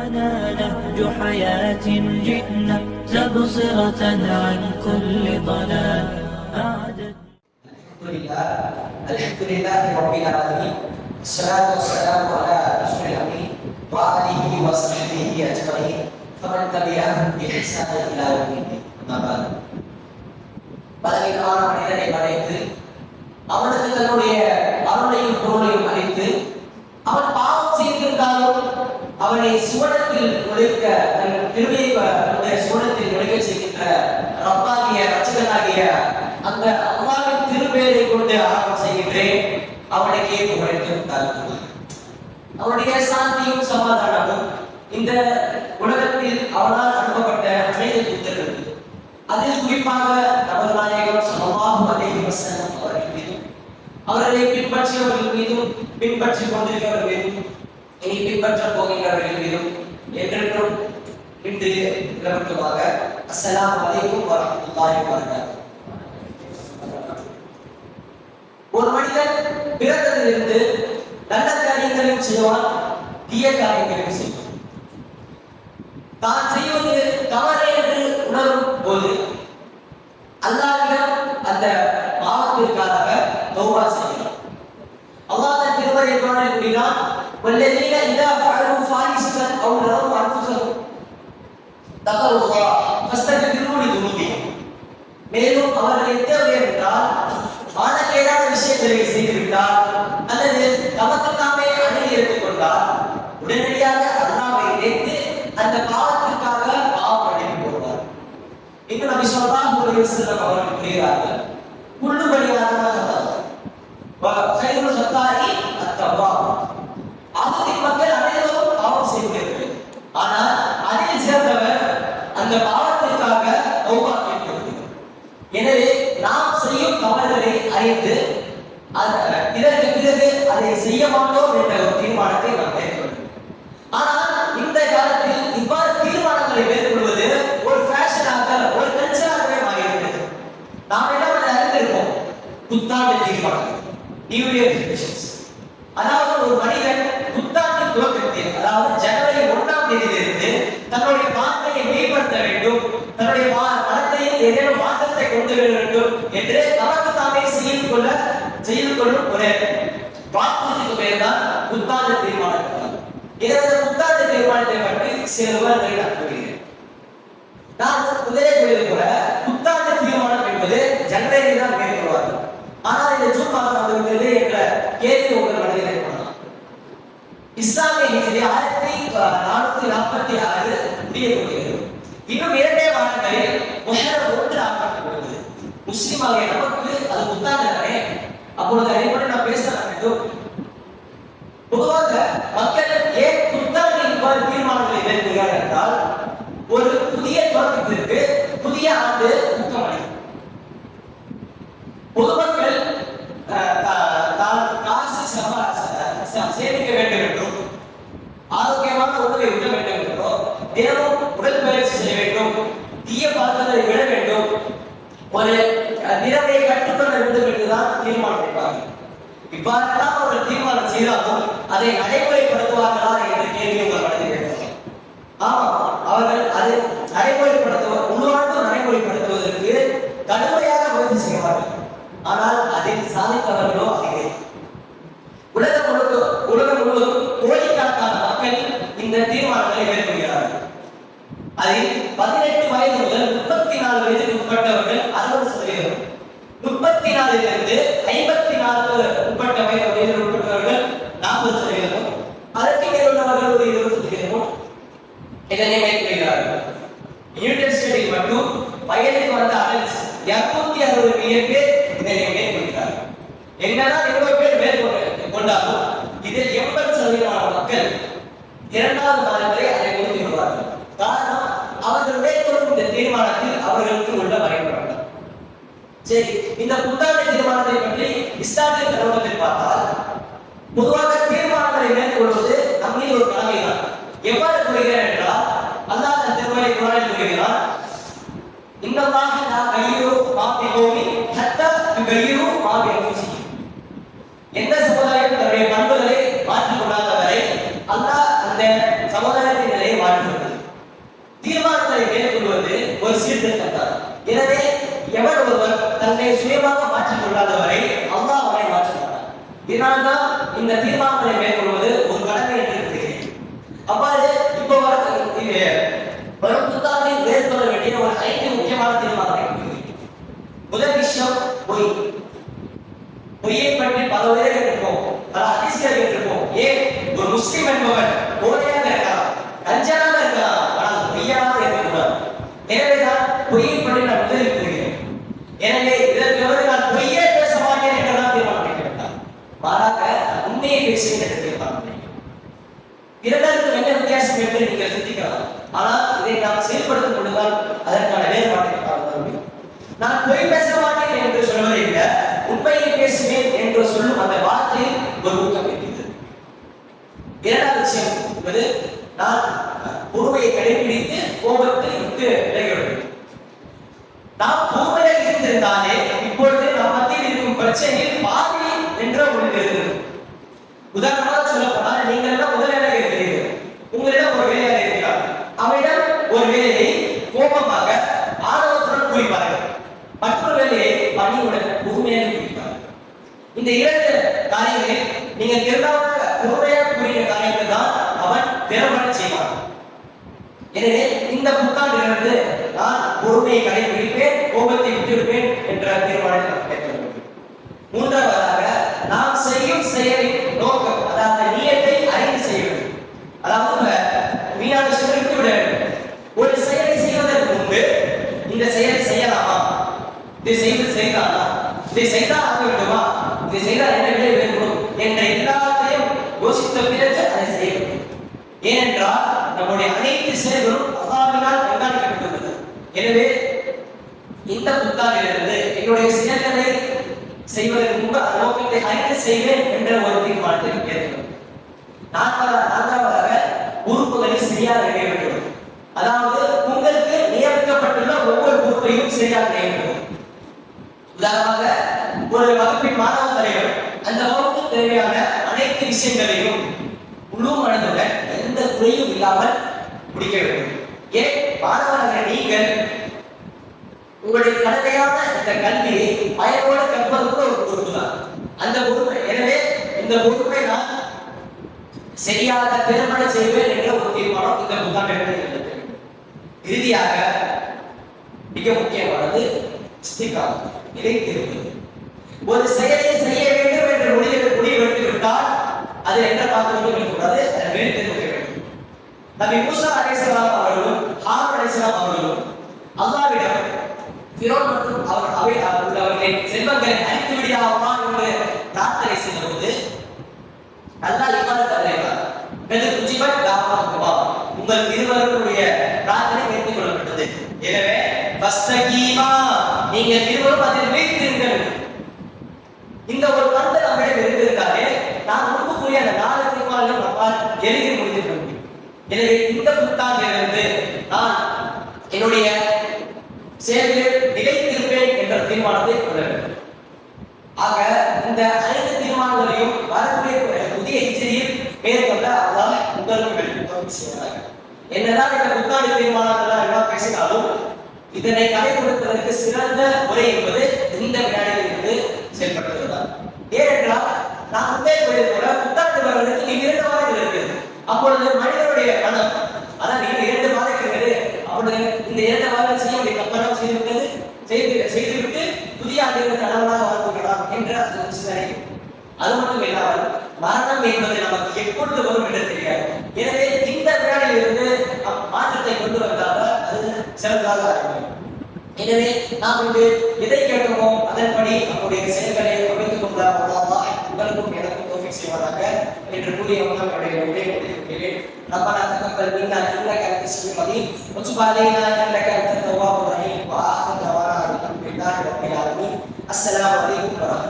معنا نهج حياة جئنا تبصرة عن كل ضلال أعدد الحمد لله الحمد لله رب العالمين الصلاة والسلام على رسول الأمين وآله وصحبه أجمعين فمن تبعهم بإحسان إلى يوم الدين أما بعد பலவீனமான மனிதனை படைத்து அவனுக்கு தன்னுடைய அருளையும் பொருளையும் அளித்து அவன் பாவம் செய்திருந்தாலும் அவனை சுவனத்தில் நுழைக்க தன் திருமையை தன்னுடைய சுவனத்தில் நுழைக்க செய்கின்ற ரப்பாகிய ரச்சகனாகிய அந்த அம்மாவின் திருப்பேரை கொண்டு ஆரம்பம் செய்கின்றேன். அவனுக்கே புகழ்ந்து தாழ்த்துவது அவனுடைய சாந்தியும் சமாதானமும் இந்த உலகத்தில் அவனால் அனுப்பப்பட்ட அனைத்து புத்தகங்கள் அதில் குறிப்பாக நமது நாயகம் சமமாக அலைஹி வஸல்லம் அவர்கள் மீதும் அவர்களை பின்பற்றியவர்கள் மீதும் பின்பற்றி கொண்டிருக்கிறவர்கள் மீதும் இனி பின்பற்ற போகின்றவர்கள் மீதும் என்றென்றும் இன்று நிலவட்டுமாக அஸ்ஸலாமு அலைக்கும் வரஹ்மத்துல்லாஹி வபரகாத்துஹு. ஒரு மனிதன் பிறந்ததிலிருந்து நல்ல காரியங்களையும் செய்வான் தீய காரியங்களையும் செய்வான். தான் செய்வது தவறு என்று உணரும் போது அல்லாவிடம் அந்த பாவத்திற்காக தௌபா செய்கிறான். அல்லாஹ் திருமறை குரானில் கூறினான்? والذين إذا فعلوا فاحشة أو ظلموا أنفسهم ذكروا الله فاستغفروا لذنوبهم மேலும் அவர்கள் எத்தகைய என்றால் மானக்கேடான விஷயங்களை செய்துவிட்டால் அல்லது தமக்கு தாமே அணுகி எடுத்துக் கொண்டால் உடனடியாக அல்லாவை நினைத்து அந்த பாவத்திற்காக பாவம் அடைந்து போவார் இன்னும் நபி ஸல்லல்லாஹு அலைஹி வஸல்லம் அவர்கள் கூறுகிறார்கள் குள்ளு பலியாக சைதுல் சத்தாரி அத்தவா எனவே நாம் செய்யும் தவறுகளை அறிந்து இதற்கு பிறகு அதை செய்ய மாட்டோம் என்ற ஒரு தீர்மானத்தை நாம் மேற்கொள்ளும் ஆனால் இந்த காலத்தில் இவ்வாறு தீர்மானங்களை மேற்கொள்வது ஒரு ஃபேஷனாக ஒரு கல்ச்சராகவே மாறிவிட்டது. நாம் என்ன பண்ண அறிந்திருப்போம். புத்தாண்டு தீர்மானம். நியூ இயர் அதாவது ஒரு மனிதன் புத்தாண்டு துவக்கத்தில் அதாவது ஜனவரி ஒன்றாம் தேதியிலிருந்து தன்னுடைய பார்வையை மேம்படுத்த வேண்டும். தன்னுடைய மனத்தையும் ஏதேனும் மாற்ற வேண்டும் என்று நமக்கு தாமே செய்து கொள்ள செய்து கொள்ளும் ஒரு வாக்குறுதிக்கு பெயர் தான் புத்தாண்டு தீர்மானம். புத்தாண்டு தீர்மானத்தை பற்றி சில விவரங்களை நான் கூறுகிறேன். நான் முதலே கூறியது போல புத்தாண்டு தீர்மானம் என்பது ஜனவரியில் தான் மேற்கொள்வார்கள். ஆனால் இந்த ஜூன் மாதம் வந்துவிட்டது என்ற கேள்வி உங்கள் மனதில் ஏற்படலாம். இஸ்லாமிய ஹிஜ்ரி ஆயிரத்தி நானூத்தி நாற்பத்தி ஆறு முடிய இன்னும் இரண்டே வாரங்களில் முஹர்ரம் முஸ்லிமாக நமக்கு அது புத்தாண்டு தானே அப்பொழுது அடிப்படை நான் பேசுறேன் வேண்டும் பொதுவாக மக்கள் ஏன் புத்தாண்டு இவ்வாறு தீர்மானங்களை மேற்கொள்கிறார் என்றால் ஒரு புதிய தொடக்கத்திற்கு புதிய ஆண்டு தீர்மானம் இவ்வாறு இவ்வாறெல்லாம் அவர்கள் தீர்மானம் செய்தாலும் அதை நடைமுறைப்படுத்துவார்களா என்ற கேள்வி உங்கள் மனதில் ஏற்படும் ஆமா அவர்கள் அது நடைமுறைப்படுத்துவ உள்வாழ்ந்து நடைமுறைப்படுத்துவதற்கு கடுமையாக முயற்சி செய்வார்கள். ஆனால் அதில் சாதித்தவர்களோ அதிலே உலகம் முழுக்க உலகம் முழுவதும் கோடிக்கணக்கான மக்கள் இந்த தீர்மானங்களை மேற்கொள்கிறார்கள். அதில் பதினெட்டு வயது முதல் முப்பத்தி நாலு வயதுக்கு உட்பட்டவர்கள் அறுபது சதவீதம். முப்பத்தி நாலிலிருந்து ஐம்பத்தி நாலு உட்பட்ட வயது வயதில் உட்பட்டவர்கள் நாற்பது சதவீதமும் அதற்கு மேல் உள்ளவர்கள் ஒரு இருபது சதவீதமும் இதனை மேற்கொள்கிறார்கள் யூனியன் ஸ்டேட்டில் மட்டும் வயதுக்கு வந்த அடல்ட்ஸ் இருநூத்தி அறுபது மில்லியன் பேர் இதனை மேற்கொள்கிறார்கள். என்னதான் இருபது பேர் மேற்கொண்டு கொண்டாலும் இதில் எண்பது சதவீதமான மக்கள் இரண்டாவது மாதம் வரை அதை முடித்து விடுவார்கள் காரணம் அவர்கள் மேற்கொள்ளும் இந்த தீர்மானத்தில் அவர்களுக்கு உள்ள வரைபடம் சரி இந்த புத்தாண்டு தீர்மானத்தை பற்றி இஸ்லாமிய கண்ணோட்டத்தில் பார்த்தால் பொதுவாக தீர்மானங்களை மேற்கொள்வது நம்மில் ஒரு கடமைதான். எவ்வாறு கூறுகிறேன் என்றால் அல்லாஹ் தன் திருமலை குரானில் இந்த இன்னமாக நான் கையிலோ சட்ட ஹத்தா கையிலோ மாப்பிகோசி எந்த சமுதாயம் தன்னுடைய பண்புகளை மாற்றிக் கொள்ளாதவரை அல்லாஹ் அந்த சமுதாயத்தின் நிலையை மாற்றுகிறது தீர்மானங்களை மேற்கொள்வது ஒரு சீர்திருத்தம். தன்னை சுயமாக மாற்றிக் கொள்ளாதவரை அல்லாஹ் அவரை மாற்ற மாட்டார் இதனால்தான் இந்த தீர்மானங்களை மேற்கொள்வது ஒரு கடமை என்று இருக்கிறேன் அவ்வாறு இப்போ வர வரும் புத்தாண்டில் மேற்கொள்ள வேண்டிய ஒரு ஐந்து முக்கியமான தீர்மானங்களை முதல் விஷயம் பொய். பொய்யை பற்றி பல உரை கேட்டிருப்போம் பல அதிசயம் கேட்டிருப்போம் ஏன்? ஒரு முஸ்லிம் என்பவன் போதையாக இருக்கலாம். கஞ்சனாக இருக்கலாம் ஆனால் பொய்யனாக இருக்கக்கூடாது எனவேதான் பொய்யை பற்றி நான் முதலில் கூறுகிறேன் எனவே இதற்கு பிறகு நான் பொய்யே பேச மாட்டேன் என்றெல்லாம் தீர்மானம் பண்ணிவிட்டார் மாறாக நான் உண்மையை பேசுவேன் என்று தீர்மானம் பண்ணிக்கிறேன் இரண்டாயிரத்துக்கு என்ன வித்தியாசம் என்று நீங்கள் சிந்திக்கலாம்? ஆனால் இதை நாம் செயல்படுத்தும் பொழுதுதான் அதற்கான வேறுபாட்டை காண நான் பொய் பேச மாட்டேன் என்று சொல்வதை விட உண்மையை பேசுவேன் என்று சொல்லும் அந்த வார்த்தையில் ஒரு ஊக்கம் இருக்கிறது இரண்டாவது விஷயம் என்பது நான் பொறுமையை கடைபிடித்து கோபத்தை விட்டு விலகி வேண்டும். நாம் பொறுமையாக இருந்திருந்தாலே இப்பொழுது நம் மத்தியில் இருக்கும் பிரச்சனையில் பாதி என்ற ஒன்று உதாரணமாக சொல்ல போனால் நீங்கள் எல்லாம் இந்த இரண்டு காரியங்களில் நீங்கள் இரண்டாவது பொறுமையாக கூறிய காரியத்தை தான் அவன் திறம்பட செய்வான். எனவே இந்த புத்தாண்டிலிருந்து நான் பொறுமையை கடைபிடிப்பேன் கோபத்தை விட்டுவிடுவேன் என்ற தீர்மானம் நான் மூன்றாவதாக நாம் செய்யும் செயலின் நோக்கம் அதாவது நியத்தை அறிந்து செய்ய வேண்டும். அதாவது வீணான விட்டு விட ஒரு செயலை செய்வதற்கு முன்பு இந்த செயலை செய்யலாமா? இதை செய்வது செய்தாலா? இதை செய்தால் ஆக வேண்டுமா இதை செய்தால் என்ன விலை வேண்டும் என்ற எல்லாத்தையும் யோசித்த பிறகு அதை செய்ய வேண்டும் ஏனென்றால் நம்முடைய அனைத்து செயல்களும் அல்லாவினால் கண்காணிக்கப்பட்டுள்ளது. எனவே இந்த புத்தாண்டிலிருந்து என்னுடைய செயல்களை செய்வதற்கு முன்பு அலோகத்தை நோக்கத்தை அறிந்து செய்வேன் என்ற ஒரு தீர்மானத்தை ஏற்கிறோம் நான்காவது நான்காவதாக உறுப்புகளை சரியாக இணைய வேண்டும் அதாவது உங்களுக்கு நியமிக்கப்பட்டுள்ள ஒவ்வொரு உறுப்பையும் சரியாக இணைய வேண்டும் உதாரணமாக ஒரு வகுப்பின் மாணவ தலைவர் அந்த வகுப்புக்கு தேவையான அனைத்து விஷயங்களையும் முழு மனதுடன் எந்த குறையும் இல்லாமல் முடிக்க வேண்டும். ஏன்? மாணவர்கள் நீங்கள் உங்களுடைய கடமையான இந்த கல்வியை பயனோட கற்பது கூட ஒரு பொறுப்பு தான் அந்த பொறுப்பை எனவே இந்த பொறுப்பை நான் சரியாக திறம்பட செய்வேன் என்ற ஒரு தீர்மானம் இந்த புத்தாண்டு இறுதியாக மிக முக்கியமானது இதை நிலைத்திருப்பது ஒரு செயல் செய்ய வேண்டும் என்று முடிவு முடிவெடுத்து விட்டால் அது என்ன பார்க்க வேண்டும் இருக்கக்கூடாது அதை நிலைத்திருக்க வேண்டும் நபி மூசா அலைஹிஸ்ஸலாம் அவர்களும் ஹாரூன் அலைஹிஸ்ஸலாம் அவர்களும் அல்லாஹ்விடம் ஃபிரௌன் மற்றும் அவர் அவை உள்ளவர்களின் செல்வங்களை அழித்து விடியாமா என்று பிரார்த்தனை செய்தபோது அல்லாஹ் இவ்வாறு தருகிறார் வெது குஜிபத் தாவத்துவா உங்கள் இருவருடைய பிரார்த்தனை ஏற்றுக் எனவே ஃபஸ்தகீமா நீங்கள் இருவரும் அதில் வைத்திருங்கள் இந்த ஒரு பண்பு நம்மிடம் இருந்திருக்காரு நான் முன்பு கூறிய அந்த நாலு தீர்மானங்கள் நம்மால் எளிதில் முடிந்திருக்க முடியும் எனவே இந்த புத்தாண்டிலிருந்து நான் என்னுடைய செயலில் நிலைத்திருப்பேன் என்ற தீர்மானத்தை கொள்ள வேண்டும். ஆக இந்த ஐந்து தீர்மானங்களையும் வரக்கூடிய புதிய ஹிஜ்ரியில் மேற்கொள்ள அதான் உங்களுக்கு என்னதான் இந்த புத்தாண்டு தீர்மானங்கள் எல்லாம் பேசினாலும் இதனை கடைபிடிப்பதற்கு சிறந்த முறை என்பது இந்த வினாடியில் இருந்து செயல்படுவதுதான் ஏனென்றால் நான் முன்னே கூறியது போல புத்தாண்டு வருவதற்கு நீங்க இரண்டு வாரம் அப்பொழுது மனிதனுடைய மனம் அதான் நீங்க இரண்டு மாதம் இருக்கிறது அப்பொழுது இந்த இரண்டு மாதங்கள் செய்ய வேண்டிய தப்பெல்லாம் செய்துவிட்டது செய்து செய்துவிட்டு புதிய ஆண்டுகள் கணவனாக வாழ்ந்துவிடலாம் என்ற என்று சிந்தனை அது மட்டும் இல்லாமல் மரணம் என்பது நமக்கு எப்பொழுது வரும் என்று தெரியாது. எனவே இந்த வினாடியில் இருந்து மாற்றத்தை கொண்டு வந்தால் அது சிறந்ததாக இருக்கும் எனவே நாம் இன்று எதை கேட்டோமோ அதன்படி நம்முடைய செயல்களை அமைத்துக் கொண்டார் உங்களுக்கும் எனக்கும் செய்வதாக என்று கூறிய மக்களுடைய உரையை ربنا تقبل منا انك انت السميع العليم وتب علينا انك انت التواب الرحيم واخر دعوانا الحمد لله رب العالمين السلام عليكم ورحمه الله وبركاته